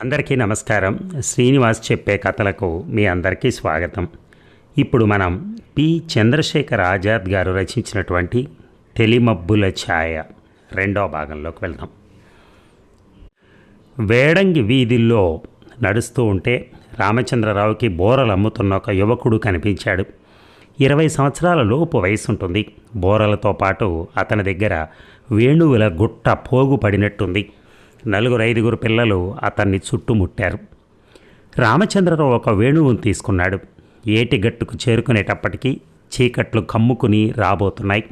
అందరికీ నమస్కారం. శ్రీనివాస్ చెప్పే కథలకు మీ అందరికీ స్వాగతం. ఇప్పుడు మనం పి. చంద్రశేఖర్ ఆజాద్ గారు రచించినటువంటి తెలిమబ్బుల ఛాయ రెండో భాగంలోకి వెళ్దాం. వేడంగి వీధుల్లో నడుస్తూ ఉంటే రామచంద్రరావుకి బోరలు అమ్ముతున్న ఒక యువకుడు కనిపించాడు. ఇరవై సంవత్సరాల లోపు వయసు ఉంటుంది బోరలతో పాటు అతని దగ్గర వేణువుల గుట్ట పోగు పడినట్టుంది నలుగురు ఐదుగురు పిల్లలు అతన్ని చుట్టుముట్టారు. రామచంద్రరావు ఒక వేణువును తీసుకున్నాడు. ఏటి గట్టుకు చేరుకునేటప్పటికీ చీకట్లు కమ్ముకుని రాబోతున్నాయి.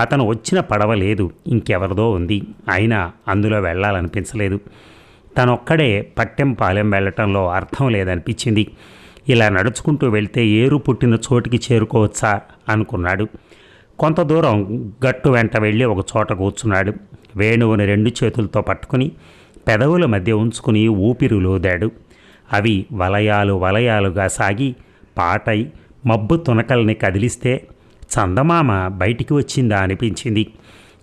అతను వచ్చిన పడవ లేదు ఇంకెవరిదో ఉంది. అయినా అందులో వెళ్ళాలనిపించలేదు. తనొక్కడే పట్టెంపాలెం వెళ్ళటంలో అర్థం లేదనిపించింది. ఇలా నడుచుకుంటూ వెళ్తే ఏరు పుట్టిన చోటికి చేరుకోవచ్చా అనుకున్నాడు. కొంత దూరం గట్టు వెంట వెళ్ళి ఒక చోట కూర్చున్నాడు. వేణువుని రెండు చేతులతో పట్టుకుని పెదవుల మధ్య ఉంచుకుని ఊపిరి లోదాడు. అవి వలయాలు వలయాలుగా సాగి పాటై మబ్బు తునకల్ని కదిలిస్తే చందమామ బయటికి వచ్చిందా అనిపించింది.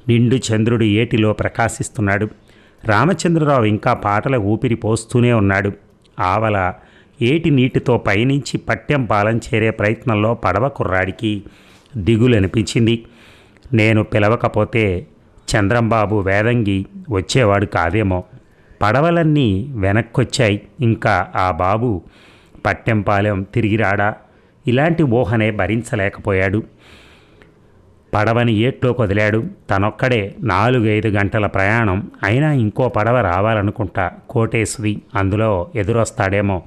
నిండు చంద్రుడు ఏటిలో ప్రకాశిస్తున్నాడు. రామచంద్రరావు ఇంకా పాటల ఊపిరి పోస్తూనే ఉన్నాడు. ఆవల ఏటి నీటితో పయనించి పట్టెం పాలం చేరే ప్రయత్నంలో పడవ కుర్రాడికి దిగులు అనిపించింది నేను పిలవకపోతే చంద్రంబాబు వేదంగి వచ్చేవాడు కాదేమో. పడవలన్నీ వెనక్కొచ్చాయి. ఇంకా ఆ బాబు పట్టెంపాలెం తిరిగి రాడా ఇలాంటి ఊహనే భరించలేకపోయాడు. పడవని ఏట్లో వదిలాడు తనొక్కడే నాలుగైదు గంటల ప్రయాణం. అయినా ఇంకో పడవ రావాలనుకుంటా కోటేశ్వరి అందులో ఎదురొస్తాడేమో.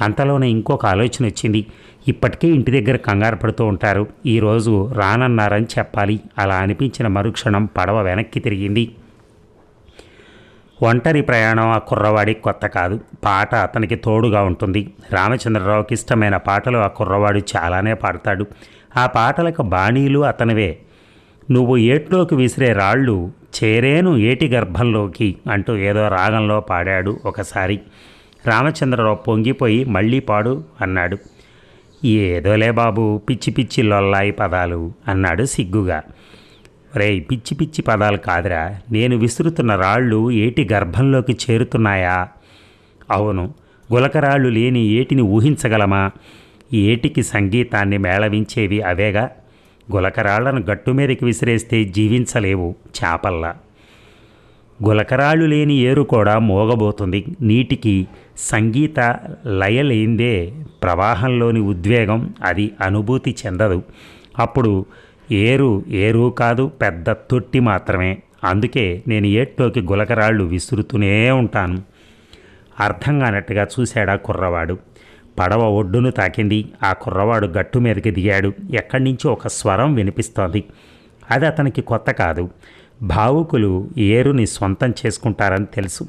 అంతలోనే ఇంకొక ఆలోచన వచ్చింది ఇప్పటికే ఇంటి దగ్గర కంగారు పడుతూ ఉంటారు. ఈరోజు రానన్నారని చెప్పాలి. అలా అనిపించిన మరుక్షణం పడవ వెనక్కి తిరిగింది. ఒంటరి ప్రయాణం ఆ కుర్రవాడికి కొత్త కాదు. పాట అతనికి తోడుగా ఉంటుంది. రామచంద్రరావుకి ఇష్టమైన పాటలు ఆ కుర్రవాడు చాలానే పాడతాడు. ఆ పాటలకు బాణీలు అతనివే. నువ్వు ఏట్లోకి విసిరే రాళ్ళు చేరేను ఏటి గర్భంలోకి అంటూ ఏదో రాగంలో పాడాడు ఒకసారి. రామచంద్రరావు పొంగిపోయి మళ్ళీ పాడు అన్నాడు. ఏదోలే బాబు పిచ్చి పిచ్చి లొల్లాయి పదాలు అన్నాడు సిగ్గుగా. రే పిచ్చి పిచ్చి పదాలు కాదురా. నేను విసురుతున్న రాళ్ళు ఏటి గర్భంలోకి చేరుతున్నాయా? అవును గులకరాళ్ళు లేని ఏటిని ఊహించగలమా? ఏటికి సంగీతాన్ని మేళవించేవి అవేగా? గులకరాళ్ళను గట్టు మీదకి విసిరేస్తే జీవించలేవు చేపల్లా. గులకరాళ్ళు లేని ఏరు కూడా మోగబోతుంది. నీటికి సంగీత లయలేందే. ప్రవాహంలోని ఉద్వేగం అది అనుభూతి చెందదు. అప్పుడు ఏరు ఏరు కాదు పెద్ద తొట్టి మాత్రమే. అందుకే నేను ఏట్లోకి గులకరాళ్ళు విసురుతూనే ఉంటాను. అర్థం కానట్టుగా చూశాడా కుర్రవాడు. పడవ ఒడ్డును తాకింది. ఆ కుర్రవాడు గట్టు మీదకి దిగాడు. ఎక్కడి నుంచి ఒక స్వరం వినిపిస్తోంది. అది అతనికి కొత్త కాదు. భావుకులు ఏరుని స్వంతం చేసుకుంటారని తెలుసు.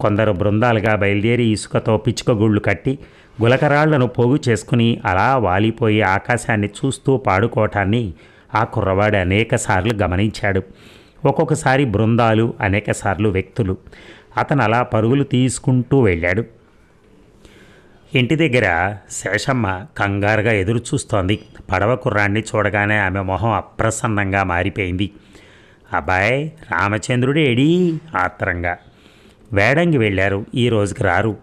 కొందరు బృందాలుగా బయలుదేరి ఇసుకతో పిచ్చుకగుళ్ళు కట్టి గులకరాళ్ళను పోగు చేసుకుని అలా వాలిపోయి ఆకాశాన్ని చూస్తూ పాడుకోవటాన్ని ఆ కుర్రవాడు అనేకసార్లు గమనించాడు. ఒక్కొక్కసారి బృందాలు అనేకసార్లు వ్యక్తులు. అతను అలా పరుగులు తీసుకుంటూ వెళ్ళాడు. ఇంటి దగ్గర శేషమ్మ కంగారుగా ఎదురు చూస్తోంది పడవ కుర్రాన్ని చూడగానే ఆమె మొహం అప్రసన్నంగా మారిపోయింది. అబ్బాయ్ రామచంద్రుడు ఎడీ ఆత్రంగా. వేడంగి వెళ్ళారు. ఈ రోజుకి రారు.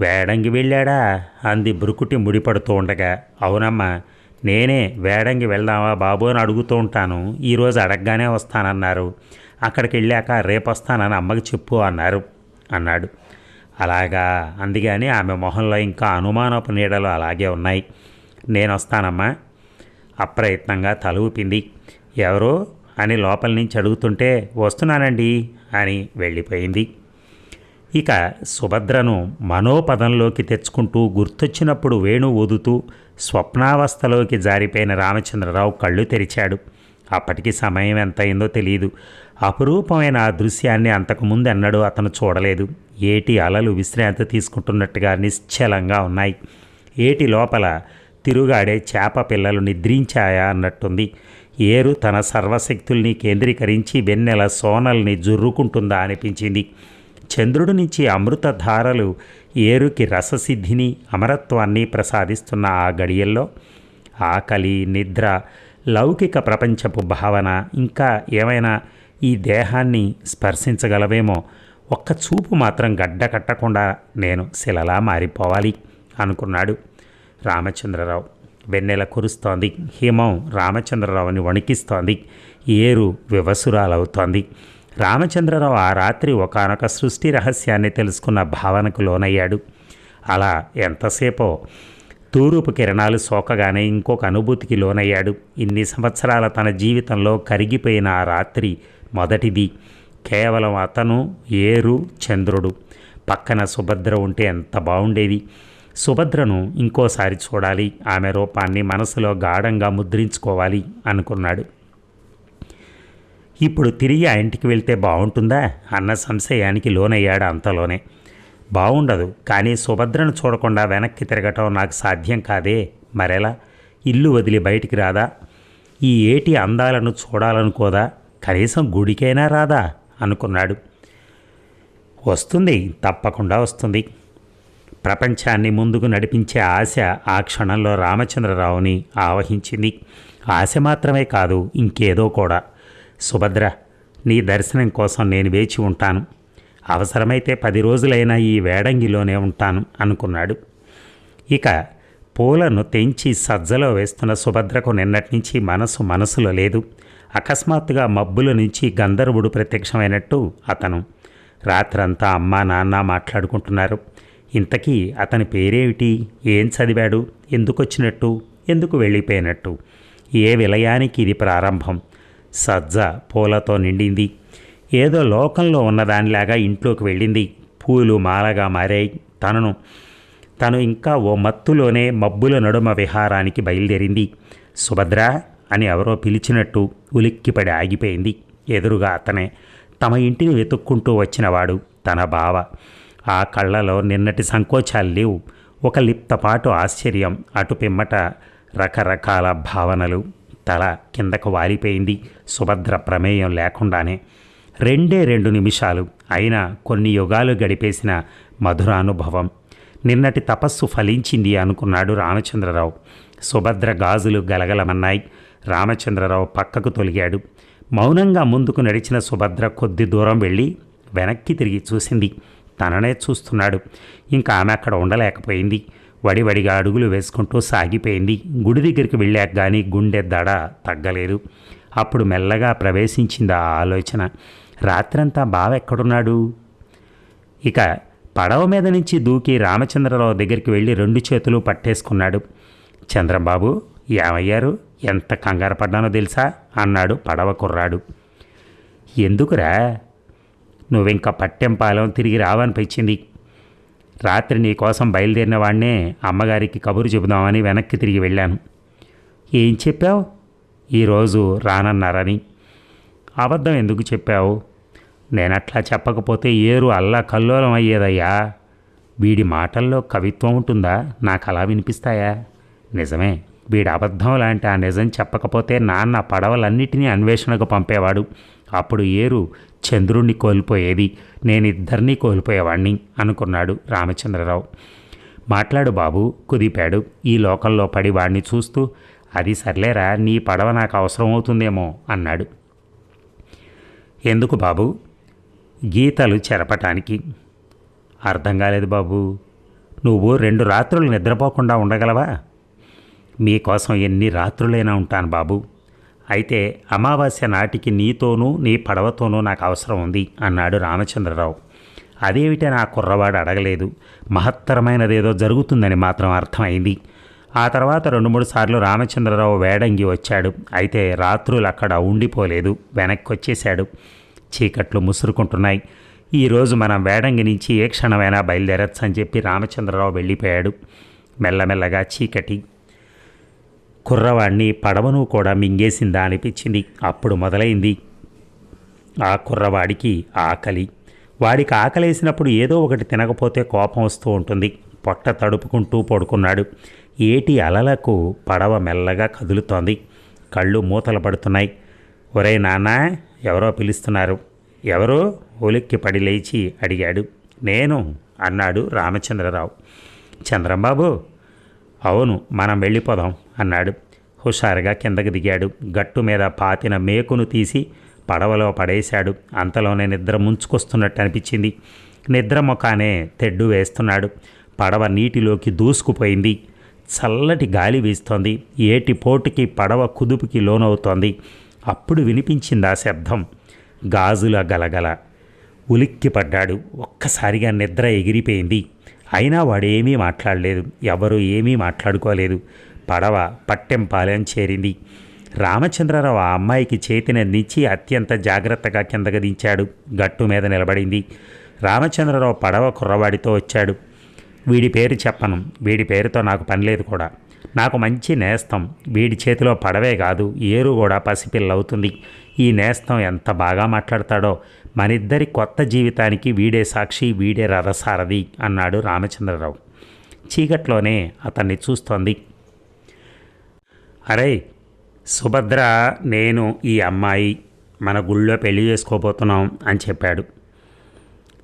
వేడంగి వెళ్ళాడా? అంది బురుకుటి ముడిపడుతూ ఉండగా. అవునమ్మా నేనే వేడంగి వెళ్దామా బాబు అని అడుగుతూ ఉంటాను. ఈరోజు అడగగానే వస్తానన్నారు. అక్కడికి వెళ్ళాక రేపు వస్తానని అమ్మకి చెప్పు అన్నారు అన్నాడు. అలాగా అందుకని ఆమె మొహంలో ఇంకా అనుమానపు నీడలు అలాగే ఉన్నాయి. నేను వస్తానమ్మా అప్రయత్నంగా తలూపింది ఎవరో? అని లోపల నుంచి అడుగుతుంటే వస్తున్నానండి అని వెళ్ళిపోయింది. ఇక సుభద్రను మనోపదంలోకి తెచ్చుకుంటూ గుర్తొచ్చినప్పుడు వేణు ఊదుతూ స్వప్నావస్థలోకి జారిపోయిన రామచంద్రరావు కళ్ళు తెరిచాడు. అప్పటికి సమయం ఎంతయిందో తెలియదు అపురూపమైన ఆ దృశ్యాన్ని అంతకుముందు ఎన్నడూ అతను చూడలేదు. ఏటి అలలు విశ్రాంతి తీసుకుంటున్నట్టుగా నిశ్చలంగా ఉన్నాయి. ఏటి లోపల తిరుగాడే చేప పిల్లలు నిద్రించాయా అన్నట్టుంది. ఏరు తన సర్వశక్తుల్ని కేంద్రీకరించి వెన్నెల సోనల్ని జుర్రుకుంటుందా అనిపించింది. చంద్రుడి నుంచి అమృతధారలు ఏరుకి రససిద్ధిని అమరత్వాన్ని ప్రసాదిస్తున్న ఆ గడియల్లో ఆకలి నిద్ర లౌకిక ప్రపంచపు భావన ఇంకా ఏమైనా ఈ దేహాన్ని స్పర్శించగలవేమో? ఒక్క చూపు మాత్రం గడ్డ కట్టకుండా నేను శిలలా మారిపోవాలి అనుకున్నాడు రామచంద్రరావు. వెన్నెల కురుస్తోంది. హిమం రామచంద్రరావుని వణికిస్తోంది. ఏరు వివసురాలవుతోంది. రామచంద్రరావు ఆ రాత్రి ఒకానొక సృష్టి రహస్యాన్ని తెలుసుకున్న భావనకు లోనయ్యాడు. అలా ఎంతసేపో తూరూపు కిరణాలు సోకగానే ఇంకొక అనుభూతికి లోనయ్యాడు. ఇన్ని సంవత్సరాల తన జీవితంలో కరిగిపోయిన ఆ రాత్రి మొదటిది. కేవలం అతను ఏరు చంద్రుడు. పక్కన సుభద్ర ఉంటే ఎంత బాగుండేది సుభద్రను ఇంకోసారి చూడాలి. ఆమె రూపాన్ని మనసులో గాఢంగా ముద్రించుకోవాలి అనుకున్నాడు. ఇప్పుడు తిరిగి ఆ ఇంటికి వెళ్తే బాగుంటుందా అన్న సంశయానికి లోనయ్యాడు అంతలోనే. బాగుండదు కానీ సుభద్రను చూడకుండా వెనక్కి తిరగటం నాకు సాధ్యం కాదే. మరెలా? ఇల్లు వదిలి బయటికి రాదా? ఈ ఏటి అందాలను చూడాలనుకోదా? కనీసం గుడికైనా రాదా? అనుకున్నాడు. వస్తుంది తప్పకుండా వస్తుంది. ప్రపంచాన్ని ముందుకు నడిపించే ఆశ ఆ క్షణంలో రామచంద్రరావుని ఆవహించింది. ఆశ మాత్రమే కాదు ఇంకేదో కూడా. సుభద్ర నీ దర్శనం కోసం నేను వేచి ఉంటాను. అవసరమైతే పది రోజులైనా ఈ వేడంగిలోనే ఉంటాను అనుకున్నాడు. ఇక పూలను తెంచి సజ్జలో వేస్తున్న సుభద్రకు నిన్నటి నుంచి మనసు మనసులో లేదు. అకస్మాత్తుగా మబ్బుల నుంచి గంధర్వుడు ప్రత్యక్షమైనట్టు అతను రాత్రంతా అమ్మా నాన్న మాట్లాడుకుంటున్నారు. ఇంతకీ అతని పేరేమిటి? ఏం చదివాడు? ఎందుకు వచ్చినట్టు ఎందుకు వెళ్ళిపోయినట్టు? ఏ విలయానికి ఇది ప్రారంభం? సజ్జ పూలతో నిండింది. ఏదో లోకంలో ఉన్నదానిలాగా ఇంట్లోకి వెళ్ళింది. పూలు మాలగా మారాయి. తనను తను ఇంకా ఓ మత్తులోనే మబ్బుల నడుమ విహారానికి బయలుదేరింది. సుభద్ర అని ఎవరో పిలిచినట్టు ఉలిక్కిపడి ఆగిపోయింది. ఎదురుగా అతనే తమ ఇంటిని వెతుక్కుంటూ వచ్చినవాడు తన బావ. ఆ కళ్ళలో నిన్నటి సంకోచాలు లేవు. ఒక లిప్తపాటు ఆశ్చర్యం. అటు పిమ్మట రకరకాల భావనలు. తల కిందకు వాలిపోయింది. సుభద్ర ప్రమేయం లేకుండానే. రెండే రెండు నిమిషాలు. అయినా కొన్ని యుగాలు గడిపేసిన మధురానుభవం. నిన్నటి తపస్సు ఫలించింది అనుకున్నాడు రామచంద్రరావు. సుభద్ర గాజులు గలగలమన్నాయి. రామచంద్రరావు పక్కకు తొలిగాడు. మౌనంగా ముందుకు నడిచిన సుభద్ర కొద్ది దూరం వెళ్ళి వెనక్కి తిరిగి చూసింది. తననే చూస్తున్నాడు. ఇంకా ఆమె అక్కడ ఉండలేకపోయింది. వడివడిగా అడుగులు వేసుకుంటూ సాగిపోయింది. గుడి దగ్గరికి వెళ్ళాక కానీ గుండె దడ తగ్గలేదు. అప్పుడు మెల్లగా ప్రవేశించింది ఆ ఆలోచన. రాత్రంతా బావ ఎక్కడున్నాడు? ఇక పడవ మీద నుంచి దూకి రామచంద్రరావు దగ్గరికి వెళ్ళి రెండు చేతులు పట్టేసుకున్నాడు. చంద్రబాబు ఏమయ్యారు? ఎంత కంగారు పడ్డానో తెలుసా? అన్నాడు పడవ కుర్రాడు. ఎందుకురా? నువ్వింక పట్టెంపాలెం తిరిగి రావనిపించింది రాత్రి నీ కోసం బయలుదేరిన వాడినే అమ్మగారికి కబురు చెబుదామని వెనక్కి తిరిగి వెళ్ళాను. ఏం చెప్పావు? ఈరోజు రానన్నారని. అబద్ధం ఎందుకు చెప్పావు? నేనట్లా చెప్పకపోతే ఏరు అల్లా కల్లోలం అయ్యేదయ్యా. వీడి మాటల్లో కవిత్వం ఉంటుందా? నాకు అలా వినిపిస్తాయా? నిజమే వీడి అబద్ధం లాంటి ఆ నిజం చెప్పకపోతే నాన్న పడవలన్నిటినీ అన్వేషణకు పంపేవాడు. అప్పుడు ఏరు చంద్రుణ్ణి కోల్పోయేది నేను ఇద్దరినీ కోల్పోయేవాణ్ణి అనుకున్నాడు రామచంద్రరావు. మాట్లాడు బాబు కుదిపాడు. ఈ లోకంలో పడి వాడిని చూస్తూ అది సర్లేరా నీ పడవ నాకు అవసరం అవుతుందేమో అన్నాడు. ఎందుకు బాబు? గీతలు చెరపటానికి. అర్థం కాలేదు బాబు. నువ్వు రెండు రాత్రులు నిద్రపోకుండా ఉండగలవా? మీకోసం ఎన్ని రాత్రులైనా ఉంటాను బాబు. అయితే అమావాస్య నాటికి నీతోనూ నీ పడవతోనూ నాకు అవసరం ఉంది అన్నాడు రామచంద్రరావు. అదేమిటే నా కుర్రవాడు అడగలేదు. మహత్తరమైనదేదో జరుగుతుందని మాత్రం అర్థమైంది. ఆ తర్వాత రెండు మూడు సార్లు రామచంద్రరావు వేడంగి వచ్చాడు. అయితే రాత్రులు అక్కడ ఉండిపోలేదు. వెనక్కి వచ్చేశాడు చీకట్లు ముసురుకుంటున్నాయి. ఈరోజు మనం వేడంగి నుంచి ఏ క్షణమైనా బయలుదేరచ్చని అని చెప్పి రామచంద్రరావు వెళ్ళిపోయాడు. మెల్లమెల్లగా చీకటి. కుర్రవాణ్ణి పడవను కూడా మింగేసిందా అనిపించింది. అప్పుడు మొదలైంది. ఆ కుర్రవాడికి ఆకలి. వాడికి ఆకలేసినప్పుడు ఏదో ఒకటి తినకపోతే కోపం వస్తూ ఉంటుంది. పొట్ట తడుపుకుంటూ పడుకున్నాడు. ఏటి అలలకు పడవ మెల్లగా కదులుతోంది. కళ్ళు మూతలు పడుతున్నాయి. ఒరే నాన్న ఎవరో పిలుస్తున్నారు. ఎవరో? ఒలిక్కి పడి లేచి అడిగాడు. నేను అన్నాడు రామచంద్రరావు. చంద్రంబాబు అవును మనం వెళ్ళిపోదాం. అన్నాడు. హుషారుగా కిందకి దిగాడు. గట్టు మీద పాతిన మేకును తీసి పడవలో పడేశాడు. అంతలోనే నిద్ర ముంచుకొస్తున్నట్టు అనిపించింది. నిద్ర ముఖానే తెడ్డు వేస్తున్నాడు. పడవ నీటిలోకి దూసుకుపోయింది. చల్లటి గాలి వీస్తోంది. ఏటి పోటుకి పడవ కుదుపుకి లోనవుతోంది. అప్పుడు వినిపించింది ఆ శబ్దం. గాజుల గలగల. ఉలిక్కిపడ్డాడు. ఒక్కసారిగా నిద్ర ఎగిరిపోయింది. అయినా వాడేమీ మాట్లాడలేదు. ఎవరు ఏమీ మాట్లాడుకోలేదు. పడవ పట్టెంపాలెం చేరింది. రామచంద్రరావు ఆ అమ్మాయికి చేతినందించి అత్యంత జాగ్రత్తగా కిందకు దించాడు. గట్టు మీద నిలబడింది. రామచంద్రరావు పడవ కుర్రవాడితో వచ్చాడు. వీడి పేరు చెప్పను. వీడి పేరుతో నాకు పని లేదు కూడా. నాకు మంచి నేస్తం. వీడి చేతిలో పడవే కాదు ఏరు కూడా పసిపిల్ల అవుతుంది ఈ నేస్తం ఎంత బాగా మాట్లాడతాడో. మనిద్దరి కొత్త జీవితానికి వీడే సాక్షి వీడే రథసారథి అన్నాడు రామచంద్రరావు. చీకట్లోనే అతన్ని చూస్తోంది. అరే సుభద్ర నేను ఈ అమ్మాయి మన గుళ్ళో పెళ్ళి చేసుకోబోతున్నాం అని చెప్పాడు.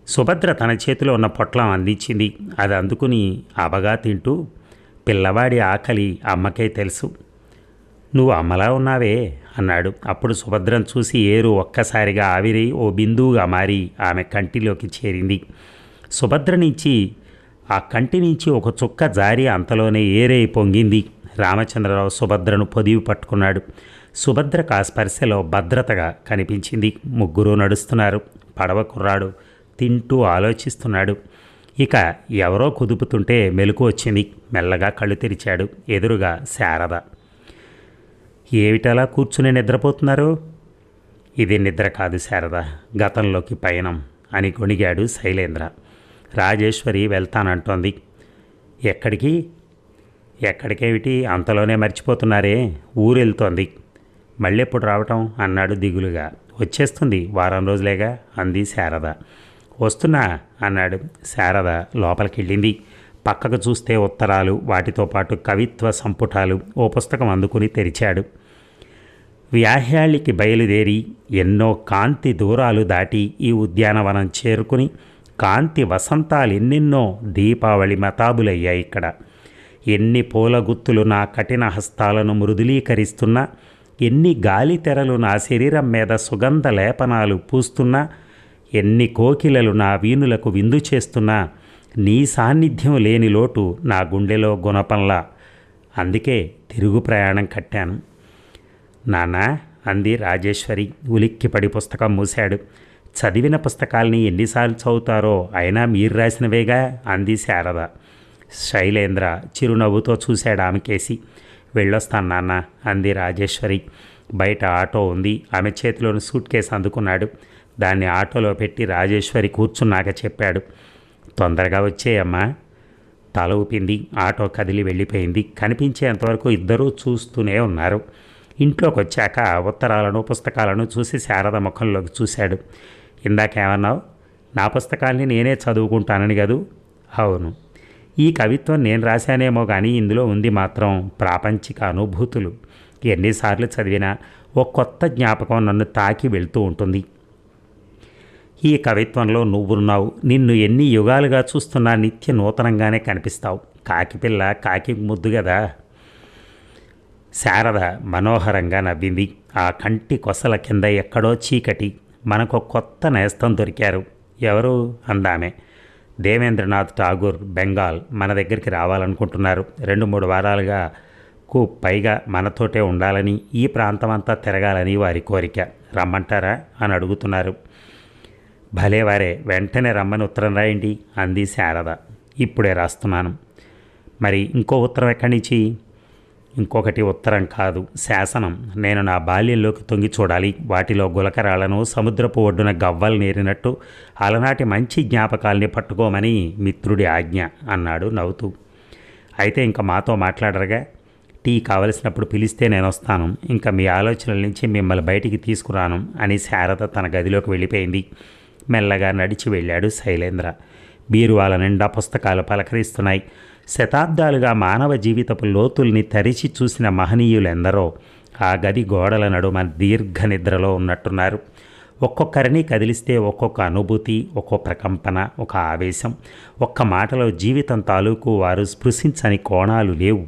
సుభద్ర తన చేతిలో ఉన్న పొట్లం అందించింది. అది అందుకుని అబగా తింటూ పిల్లవాడి ఆకలి అమ్మకే తెలుసు. నువ్వు అమ్మలా ఉన్నావే అన్నాడు. అప్పుడు సుభద్రను చూసి ఏరు ఒక్కసారిగా ఆవిరి ఓ బిందువుగా మారి ఆమె కంటిలోకి చేరింది. సుభద్ర నుంచి ఆ కంటి నుంచి ఒక చుక్క జారి అంతలోనే ఏరై పొంగింది. రామచంద్రరావు సుభద్రను పొదివి పట్టుకున్నాడు. సుభద్రకు ఆ స్పర్శలో భద్రతగా కనిపించింది. ముగ్గురు నడుస్తున్నారు. పడవ కుర్రాడు తింటూ ఆలోచిస్తున్నాడు. ఇక ఎవరో కుదుపుతుంటే మెలకు వచ్చింది. మెల్లగా కళ్ళు తెరిచాడు. ఎదురుగా శారద. ఏమిటలా కూర్చుని నిద్రపోతున్నారు? ఇది నిద్ర కాదు శారద. గతంలోకి పయనం అని గొణిగాడు శైలేంద్ర. రాజేశ్వరి వెళ్తానంటోంది. ఎక్కడికి? ఎక్కడికేమిటి? అంతలోనే మర్చిపోతున్నారే? ఊరెళ్తోంది. మళ్ళీ ఎప్పుడు రావటం? అన్నాడు దిగులుగా. వచ్చేస్తుంది వారం రోజులేగా అంది శారద. వస్తున్నా అన్నాడు శారద లోపలికి వెళ్ళింది పక్కకు చూస్తే ఉత్తరాలు వాటితో పాటు కవిత్వ సంపుటాలు ఓ పుస్తకం అందుకుని తెరిచాడు. వ్యాహ్యాళికి బయలుదేరి ఎన్నో కాంతి దూరాలు దాటి ఈ ఉద్యానవనం చేరుకుని కాంతి వసంతాలు ఎన్నెన్నో దీపావళి మతాబులయ్యాయి ఇక్కడ. ఎన్ని పూల గుత్తులు నా కఠిన హస్తాలను మృదులీకరిస్తున్నా ఎన్ని గాలి తెరలు నా శరీరం మీద సుగంధ లేపనాలు పూస్తున్నా ఎన్ని కోకిలలు నా వీణులకు విందు చేస్తున్నా నీ సాన్నిధ్యం లేని లోటు నా గుండెలో గుణపంలా. అందుకే తిరుగు ప్రయాణం కట్టాను. నానా అంది రాజేశ్వరి ఉలిక్కిపడి పుస్తకం మూశాడు. చదివిన పుస్తకాల్ని ఎన్నిసార్లు చదువుతారో అయినా మీరు రాసినవేగా? అంది శారద. శైలేంద్ర చిరునవ్వుతో చూశాడు ఆమె కేసి. వెళ్ళొస్తాను నాన్న అంది రాజేశ్వరి. బయట ఆటో ఉంది. ఆమె చేతిలోని సూట్ కేసు అందుకున్నాడు. దాన్ని ఆటోలో పెట్టి రాజేశ్వరి కూర్చున్నాక చెప్పాడు. తొందరగా వచ్చేయమ్మా. తల ఊపింది. ఆటో కదిలి వెళ్ళిపోయింది. కనిపించేంతవరకు ఇద్దరూ చూస్తూనే ఉన్నారు. ఇంట్లోకి వచ్చాక ఉత్తరాలను పుస్తకాలను చూసి శారద ముఖంలోకి చూశాడు. ఇందాకేమన్నావు? నా పుస్తకాల్ని నేనే చదువుకుంటానని కదూ? అవును. ఈ కవిత్వం నేను రాశానేమో కానీ ఇందులో ఉంది మాత్రం ప్రాపంచిక అనుభూతులు. ఎన్నిసార్లు చదివినా ఒక కొత్త జ్ఞాపకం నన్ను తాకి వెళ్తూ ఉంటుంది. ఈ కవిత్వంలో నువ్వున్నావు నిన్ను ఎన్ని యుగాలుగా చూస్తున్నా నిత్య నూతనంగానే కనిపిస్తావు. కాకిపిల్ల కాకి ముద్దు కదా శారద మనోహరంగా నవ్వింది. ఆ కంటి కొసల కింద ఎక్కడో చీకటి. మనకు కొత్త నేస్తం దొరికారు. ఎవరు? అందామే. దేవేంద్రనాథ్ ఠాగూర్ బెంగాల్ మన దగ్గరికి రావాలనుకుంటున్నారు. రెండు మూడు వారాలుగా కు పైగా మనతోటే ఉండాలని ఈ ప్రాంతం అంతా తిరగాలని వారి కోరిక. రమ్మంటారా? అని అడుగుతున్నారు. భలే వారే వెంటనే రమ్మని ఉత్తరం రాయండి అంది శారద. ఇప్పుడే రాస్తున్నాను. మరి ఇంకో ఉత్తరం ఎక్కడి నుంచి? ఇంకొకటి ఉత్తరం కాదు. శాసనం. నేను నా బాల్యంలోకి తొంగి చూడాలి. వాటిలో గులకరాలను సముద్రపు ఒడ్డున గవ్వలు నేరినట్టు అలనాటి మంచి జ్ఞాపకాల్ని పట్టుకోమని మిత్రుడి ఆజ్ఞ అన్నాడు నవ్వుతూ. అయితే ఇంకా మాతో మాట్లాడరుగా. టీ కావలసినప్పుడు పిలిస్తే నేను వస్తాను ఇంకా మీ ఆలోచనల నుంచి మిమ్మల్ని బయటికి తీసుకురాను అని శారద తన గదిలోకి వెళ్ళిపోయింది. మెల్లగా నడిచి వెళ్ళాడు శైలేంద్ర. బీరువాల నిండా పుస్తకాలు పలకరిస్తున్నాయి. శతాబ్దాలుగా మానవ జీవితపు లోతుల్ని తరిచి చూసిన మహనీయులెందరో ఆ గది గోడల నడుమ దీర్ఘ నిద్రలో ఉన్నట్టున్నారు. ఒక్కొక్కరిని కదిలిస్తే ఒక్కొక్క అనుభూతి ఒక్కో ప్రకంపన ఒక ఆవేశం ఒక్క మాటలో జీవితం తాలూకు వారు స్పృశించని కోణాలు లేవు.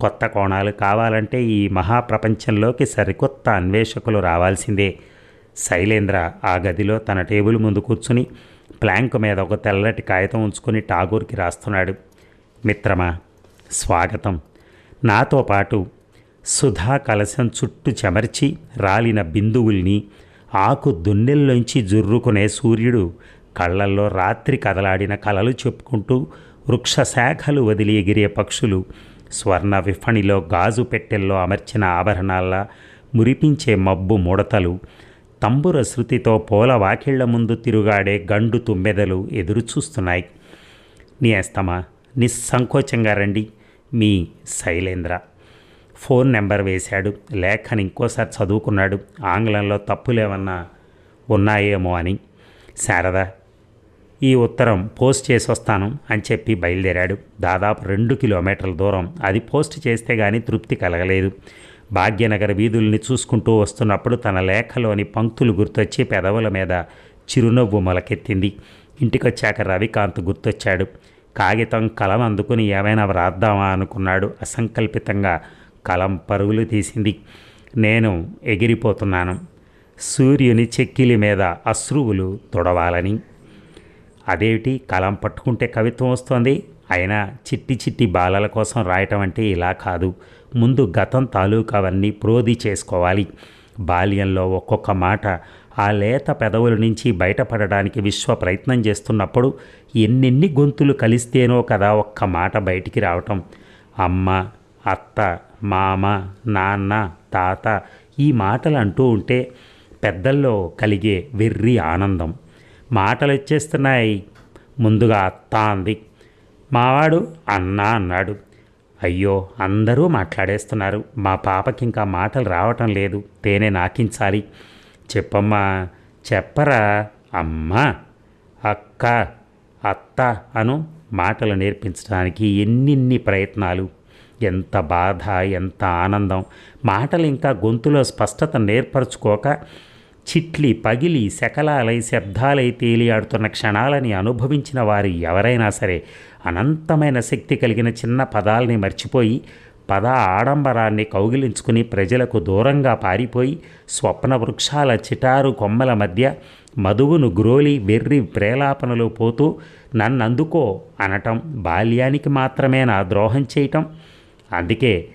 కొత్త కోణాలు కావాలంటే ఈ మహాప్రపంచంలోకి సరికొత్త అన్వేషకులు రావాల్సిందే. శైలేంద్ర ఆ గదిలో తన టేబుల్ ముందు కూర్చుని ప్లాంక్ మీద ఒక తెల్లటి కాగితం ఉంచుకొని ఠాగూర్కి రాస్తున్నాడు. మిత్రమా స్వాగతం. నాతో పాటు సుధా కలశం చుట్టూ చెమర్చి రాలిన బిందువుల్ని ఆకు దున్నెల్లోంచి జుర్రుకునే సూర్యుడు కళ్ళల్లో రాత్రి కదలాడిన కలలు చెప్పుకుంటూ వృక్షశాఖలు వదిలి ఎగిరే పక్షులు స్వర్ణ విఫణిలో గాజు పెట్టెల్లో అమర్చిన ఆభరణాల్లా మురిపించే మబ్బు ముడతలు తంబుర శృతితో పోల వాకిళ్ళ ముందు తిరుగాడే గండు తుమ్మెదలు ఎదురుచూస్తున్నాయి. నీ అస్తమా? నిస్సంకోచంగా రండి. మీ శైలేంద్ర. ఫోన్ నెంబర్ వేశాడు. లేఖని ఇంకోసారి చదువుకున్నాడు. ఆంగ్లంలో తప్పులేమన్నా ఉన్నాయేమో అని. శారద ఈ ఉత్తరం పోస్ట్ చేసి వస్తాను అని చెప్పి బయలుదేరాడు. దాదాపు రెండు కిలోమీటర్ల దూరం. అది పోస్ట్ చేస్తే కానీ తృప్తి కలగలేదు. భాగ్యనగర వీధుల్ని చూసుకుంటూ వస్తున్నప్పుడు తన లేఖలోని పంక్తులు గుర్తొచ్చి పెదవుల మీద చిరునవ్వు మొలకెత్తింది. ఇంటికొచ్చాక రవికాంత్ గుర్తొచ్చాడు. కాగితం కలం అందుకుని ఏమైనా వ్రాద్దామా అనుకున్నాడు. అసంకల్పితంగా కలం పరుగులు తీసింది. నేను ఎగిరిపోతున్నాను. సూర్యుని చెక్కిలి మీద అశ్రువులు తొడవాలని. అదేమిటి? కలం పట్టుకుంటే కవిత్వం వస్తోంది. అయినా చిట్టి చిట్టి బాలల కోసం రాయటం అంటే ఇలా కాదు. ముందు గతం తాలూకావన్నీ ప్రోది చేసుకోవాలి. బాల్యంలో ఒక్కొక్క మాట ఆ లేత పెదవుల నుంచి బయటపడడానికి విశ్వ ప్రయత్నం చేస్తున్నప్పుడు ఎన్నెన్ని గొంతులు కలిస్తేనో కదా ఒక్క మాట బయటికి రావటం. అమ్మ అత్త మామ నాన్న తాత ఈ మాటలు అంటూ ఉంటే పెద్దల్లో కలిగే వెర్రి ఆనందం. మాటలు వచ్చేస్తున్నాయి ముందుగా అత్త అంది. మావాడు అన్న అన్నాడు. అయ్యో అందరూ మాట్లాడేస్తున్నారు. మా పాపకి ఇంకా మాటలు రావటం లేదు. తేనె నాకించాలి. చెప్పమ్మా చెప్పరా? అమ్మా అక్క అత్త అను మాటలు నేర్పించడానికి ఎన్నిన్ని ప్రయత్నాలు. ఎంత బాధ ఎంత ఆనందం. మాటలు ఇంకా గొంతులో స్పష్టత నేర్పరచుకోక చిట్లి పగిలి శకలాలై శబ్దాలై తేలియాడుతున్న క్షణాలని అనుభవించిన వారు ఎవరైనా సరే అనంతమైన శక్తి కలిగిన చిన్న పదాలని మర్చిపోయి పద ఆడంబరాన్ని కౌగిలించుకుని ప్రజలకు దూరంగా పారిపోయి స్వప్న వృక్షాల చిటారు కొమ్మల మధ్య మధువును గ్రోలి వెర్రి ప్రేలాపనలు పోతూ నన్నందుకో అనటం బాల్యానికి మాత్రమే నా ద్రోహం చేయటం. అందుకే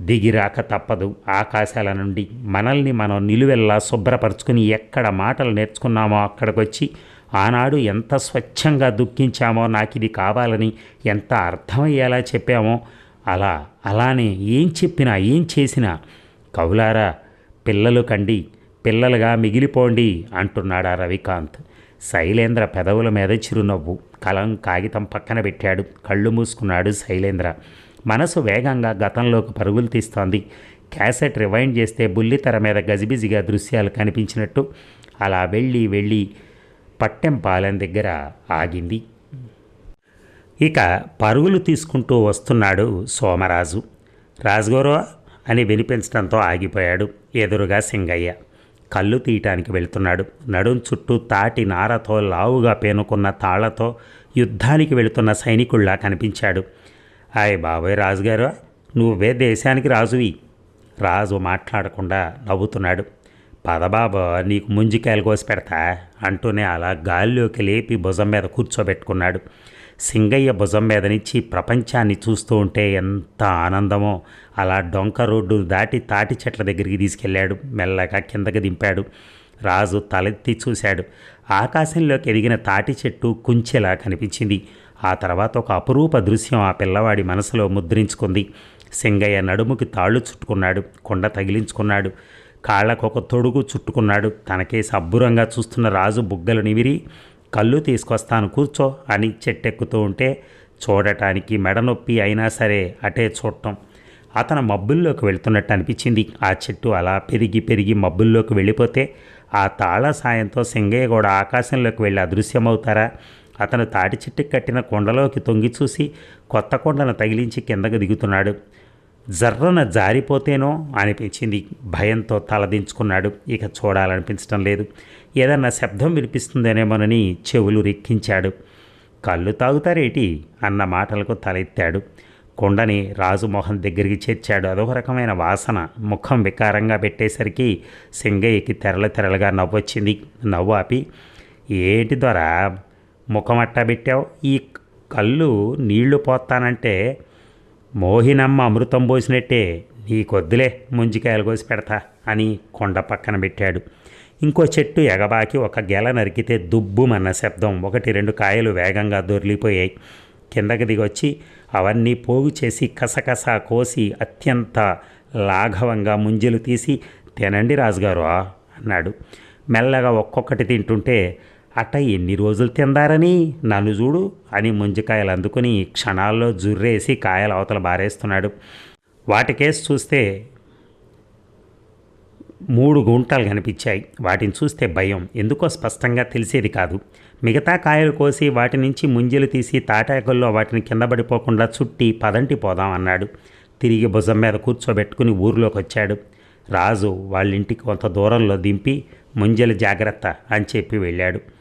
దిగిరాక తప్పదు ఆకాశాల నుండి. మనల్ని మనం నిలువెల్లా శుభ్రపరుచుకుని ఎక్కడ మాటలు నేర్చుకున్నామో అక్కడికొచ్చి ఆనాడు ఎంత స్వచ్ఛంగా దుఃఖించామో నాకు ఇది కావాలని ఎంత అర్థమయ్యేలా చెప్పామో అలా అలానే ఏం చెప్పినా ఏం చేసినా కవులారా పిల్లలు కండి పిల్లలుగా మిగిలిపోండి అంటున్నాడా రవికాంత్. శైలేంద్ర పెదవుల మీద చిరునవ్వు కలం కాగితం పక్కన పెట్టాడు కళ్ళు మూసుకున్నాడు శైలేంద్ర. మనసు వేగంగా గతంలోకి పరుగులు తీస్తోంది. క్యాసెట్ రివైండ్ చేస్తే బుల్లితెర మీద గజిబిజిగా దృశ్యాలు కనిపించినట్టు. అలా వెళ్ళి వెళ్ళి పట్టెం పాలెం దగ్గర ఆగింది. ఇక పరుగులు తీసుకుంటూ వస్తున్నాడు సోమరాజు. రాజుగోరో అని వినిపించడంతో ఆగిపోయాడు ఎదురుగా సింగయ్య. కళ్ళు తీయటానికి వెళుతున్నాడు. నడుం చుట్టూ తాటి నారతో లావుగా పేనుకున్న తాళ్ళతో యుద్ధానికి వెళుతున్న సైనికుల్లా కనిపించాడు. ఆయ్ బాబోయ్ రాజుగారు నువ్వే దేశానికి రాజువి. రాజు మాట్లాడకుండా నవ్వుతున్నాడు. పదబాబా నీకు ముంజికాయలు కోసి పెడతా అంటూనే అలా గాల్లోకి లేపి భుజం మీద కూర్చోబెట్టుకున్నాడు. సింగయ్య భుజం మీద నుంచి ప్రపంచాన్ని చూస్తూ ఉంటే ఎంత ఆనందమో అలా డొంక రోడ్డు దాటి తాటి చెట్ల దగ్గరికి తీసుకెళ్ళాడు. మెల్లగా కిందకి దింపాడు. రాజు తలెత్తి చూశాడు. ఆకాశంలోకి ఎదిగిన తాటి చెట్టు కుంచెలా కనిపించింది. ఆ తర్వాత ఒక అపురూప దృశ్యం ఆ పిల్లవాడి మనసులో ముద్రించుకుంది. సింగయ్య నడుముకి తాళ్ళు చుట్టుకున్నాడు. కొండ తగిలించుకున్నాడు. కాళ్ళకు ఒక తొడుగు చుట్టుకున్నాడు. తనకే సబ్బురంగా చూస్తున్న రాజు బుగ్గలు నివిరి కళ్ళు తీసుకొస్తాను కూర్చో అని చెట్టెక్కుతూ ఉంటే చూడటానికి మెడనొప్పి అయినా సరే అటే చూడటం. అతను మబ్బుల్లోకి వెళ్తున్నట్టు అనిపించింది. ఆ చెట్టు అలా పెరిగి పెరిగి మబ్బుల్లోకి వెళ్ళిపోతే ఆ తాళ సాయంతో సింగయ్య కూడా ఆకాశంలోకి వెళ్ళి అదృశ్యమవుతారా? అతను తాటి చెట్టుకి కట్టిన కొండలోకి తొంగి చూసి కొత్త కొండను తగిలించి కిందకు దిగుతున్నాడు. జర్రన జారిపోతేనో అనిపించింది భయంతో తలదించుకున్నాడు. ఇక చూడాలనిపించడం లేదు. ఏదన్నా శబ్దం వినిపిస్తుందేనేమోనని చెవులు రెక్కించాడు. కళ్ళు తాగుతారేటి? అన్న మాటలకు తలెత్తాడు. కొండని రాజుమోహన్ దగ్గరికి చేర్చాడు. అదొక రకమైన వాసన. ముఖం వికారంగా పెట్టేసరికి సింగయ్యకి తెరల తెరలుగా నవ్వొచ్చింది. నవ్వు ఆపి ఏంటి ద్వారా ముఖం అట్టా పెట్టావు ఈ కళ్ళు నీళ్ళు పోతానంటే మోహినమ్మ అమృతం పోసినట్టే నీకొద్దులే ముంజికాయలు కోసి పెడతా అని కొండ పక్కన పెట్టాడు. ఇంకో చెట్టు ఎగబాకి ఒక గెల నరికితే దుబ్బుమన్న శబ్దం. ఒకటి రెండు కాయలు వేగంగా దొర్లిపోయాయి. కిందకి దిగొచ్చి అవన్నీ పోగు చేసి కసకస కోసి అత్యంత లాఘవంగా ముంజలు తీసి తినండి రాజుగారు అన్నాడు. మెల్లగా ఒక్కొక్కటి తింటుంటే అట్ట ఎన్ని రోజులు తిందారని? నన్ను చూడు అని ముంజికాయలు అందుకుని క్షణాల్లో జుర్రేసి కాయలు అవతల బారేస్తున్నాడు. వాటికేసి చూస్తే మూడు గుంటలు కనిపించాయి. వాటిని చూస్తే భయం. ఎందుకో స్పష్టంగా తెలిసేది కాదు. మిగతా కాయలు కోసి వాటి నుంచి ముంజలు తీసి తాటాకుల్లో వాటిని కింద పడిపోకుండా చుట్టి పదంటి పోదాం అన్నాడు. తిరిగి భుజం మీద కూర్చోబెట్టుకుని ఊర్లోకి వచ్చాడు. రాజు వాళ్ళింటికి కొంత దూరంలో దింపి ముంజలు జాగ్రత్త అని చెప్పి వెళ్ళాడు.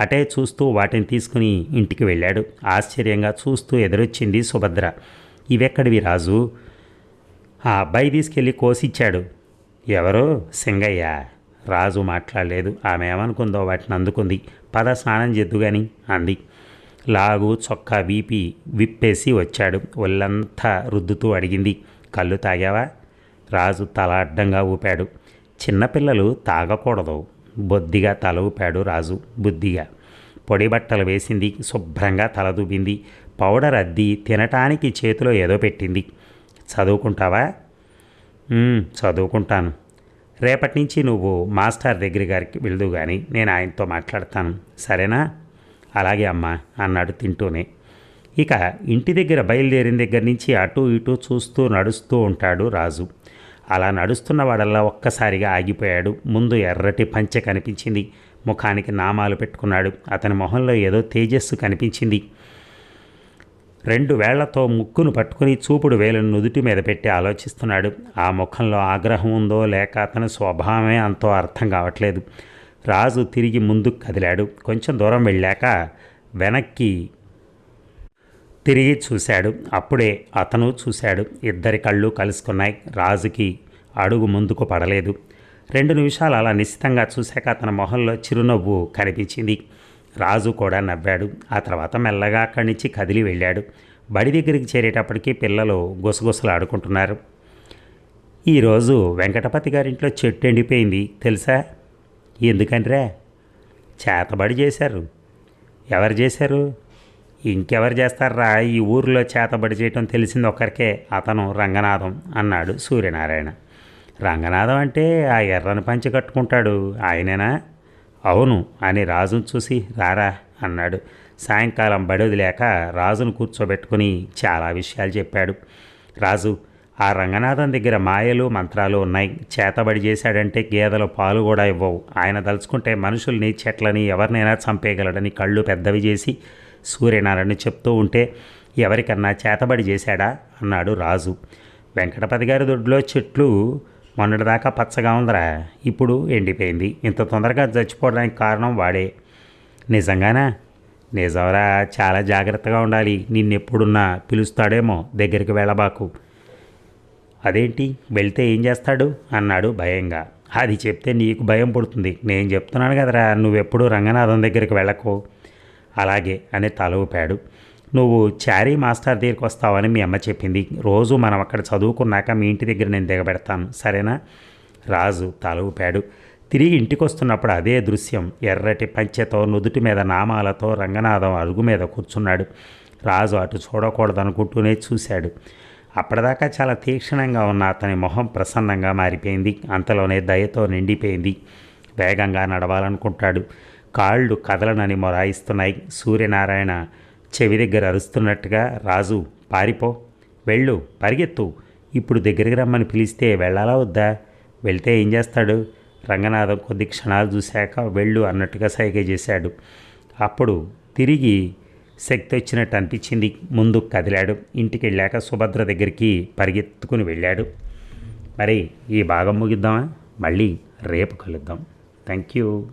అటే చూస్తూ వాటిని తీసుకుని ఇంటికి వెళ్ళాడు. ఆశ్చర్యంగా చూస్తూ ఎదురొచ్చింది సుభద్ర. ఇవెక్కడివి రాజు? ఆ అబ్బాయి తీసుకెళ్ళి కోసిచ్చాడు. ఎవరు? సింగయ్య రాజు మాట్లాడలేదు. ఆమె ఏమనుకుందో వాటిని అందుకుంది. పద స్నానం చేద్దు గాని అంది. లాగు చొక్కా వీపి విప్పేసి వచ్చాడు. ఒళ్ళంతా రుద్దుతూ అడిగింది. కళ్ళు తాగావా? రాజు తల అడ్డంగా ఊపాడు. చిన్నపిల్లలు తాగకూడదు. బొద్దిగా తల ఊపాడు రాజు. బుద్ధిగా. పొడి బట్టలు వేసింది శుభ్రంగా తలదూపింది పౌడర్ అద్ది తినటానికి చేతిలో ఏదో పెట్టింది. చదువుకుంటావా? చదువుకుంటాను. రేపటి నుంచి నువ్వు మాస్టర్ దగ్గర గారికి వెళ్దు కానీ నేను ఆయనతో మాట్లాడతాను. సరేనా? అలాగే అమ్మా అన్నాడు తింటూనే. ఇక ఇంటి దగ్గర బయలుదేరిన దగ్గర నుంచి అటు ఇటు చూస్తూ నడుస్తూ ఉంటాడు రాజు. అలా నడుస్తున్న వాడల్లా ఒక్కసారిగా ఆగిపోయాడు. ముందు ఎర్రటి పంచె కనిపించింది. ముఖానికి నామాలు పెట్టుకున్నాడు. అతని మొహంలో ఏదో తేజస్సు కనిపించింది. రెండు వేళ్ళతో ముక్కును పట్టుకుని చూపుడు వేలను నుదుటి మీద పెట్టి ఆలోచిస్తున్నాడు. ఆ ముఖంలో ఆగ్రహం ఉందో లేక అతని స్వభావమే అంతో అర్థం కావట్లేదు. రాజు తిరిగి ముందుకు కదిలాడు. కొంచెం దూరం వెళ్ళాక వెనక్కి తిరిగి చూశాడు. అప్పుడే అతను చూశాడు. ఇద్దరి కళ్ళు కలుసుకున్నాయి. రాజుకి అడుగు ముందుకు పడలేదు. రెండు నిమిషాలు అలా నిశ్చితంగా చూశాక అతని మొహంలో చిరునవ్వు కనిపించింది. రాజు కూడా నవ్వాడు. ఆ తర్వాత మెల్లగా అక్కడి నుంచి కదిలి వెళ్ళాడు. బడి దగ్గరికి చేరేటప్పటికీ పిల్లలు గుసగుసలు ఆడుకుంటున్నారు ఈరోజు వెంకటపతి గారింట్లో చెట్టు ఎండిపోయింది. తెలుసా? ఎందుకంటే చేతబడి చేశారు. ఎవరు చేశారు? ఇంకెవరు చేస్తారా? ఈ ఊరిలో చేతబడి చేయటం తెలిసింది ఒక్కరికే అతను రంగనాథం అన్నాడు సూర్యనారాయణ. రంగనాథం అంటే ఆ ఎర్రని పంచి కట్టుకుంటాడు. ఆయనేనా? అవును అని రాజును చూసి రారా అన్నాడు. సాయంకాలం బడి వదిలేక రాజును కూర్చోబెట్టుకుని చాలా విషయాలు చెప్పాడు. రాజు ఆ రంగనాథం దగ్గర మాయలు మంత్రాలు ఉన్నాయి. చేతబడి చేశాడంటే గేదెలు పాలు కూడా ఇవ్వవు. ఆయన దలుచుకుంటే మనుషుల్ని చెట్లని ఎవరినైనా చంపేయగలడని కళ్ళు పెద్దవి చేసి సూర్యనారాయణ చెప్తూ ఉంటే ఎవరికన్నా చేతబడి చేశాడా? అన్నాడు రాజు. వెంకటపతి గారి దొడ్లో చెట్లు మొన్నటిదాకా పచ్చగా ఉందిరా ఇప్పుడు ఎండిపోయింది. ఇంత తొందరగా చచ్చిపోవడానికి కారణం వాడే. నిజంగానా? నిజంరా చాలా జాగ్రత్తగా ఉండాలి. నిన్నెప్పుడున్నా పిలుస్తాడేమో దగ్గరికి వెళ్ళబాకు. అదేంటి? వెళ్తే ఏం చేస్తాడు? అన్నాడు భయంగా. అది చెప్తే నీకు భయం పుడుతుంది. నేను చెప్తున్నాను కదరా నువ్వెప్పుడు రంగనాథం దగ్గరికి వెళ్ళకు. అలాగే అని తల ఊపాడు నువ్వు చారీ మాస్టర్ దగ్గరికి వస్తావని మీ అమ్మ చెప్పింది. రోజు మనం అక్కడ చదువుకున్నాక మీ ఇంటి దగ్గర నేను దిగబెడతాను. సరేనా? రాజు తల ఊపాడు తిరిగి ఇంటికి వస్తున్నప్పుడు అదే దృశ్యం. ఎర్రటి పంచెతో నుదుటి మీద నామాలతో రంగనాథం అరుగు మీద కూర్చున్నాడు. రాజు అటు చూడకూడదనుకుంటూనే చూశాడు. అప్పటిదాకా చాలా తీక్షణంగా ఉన్న అతని మొహం ప్రసన్నంగా మారిపోయింది. అంతలోనే దయతో నిండిపోయింది. వేగంగా నడవాలనుకుంటాడు. కాళ్ళు కదలనని మొరాయిస్తున్నాయి. సూర్యనారాయణ చెవి దగ్గర అరుస్తున్నట్టుగా రాజు పారిపో వెళ్ళు పరిగెత్తు. ఇప్పుడు దగ్గరికి రమ్మని పిలిస్తే వెళ్ళాలా వద్దా? వెళ్తే ఏం చేస్తాడు? రంగనాథం కొద్ది క్షణాలు చూశాక వెళ్ళు అన్నట్టుగా సైగ చేశాడు. అప్పుడు తిరిగి శక్తి వచ్చినట్టు అనిపించింది. ముందు కదిలాడు. ఇంటికి వెళ్ళాక సుభద్ర దగ్గరికి పరిగెత్తుకుని వెళ్ళాడు. మరి ఈ భాగం ముగిద్దామా? మళ్ళీ రేపు కలుద్దాం. Thank you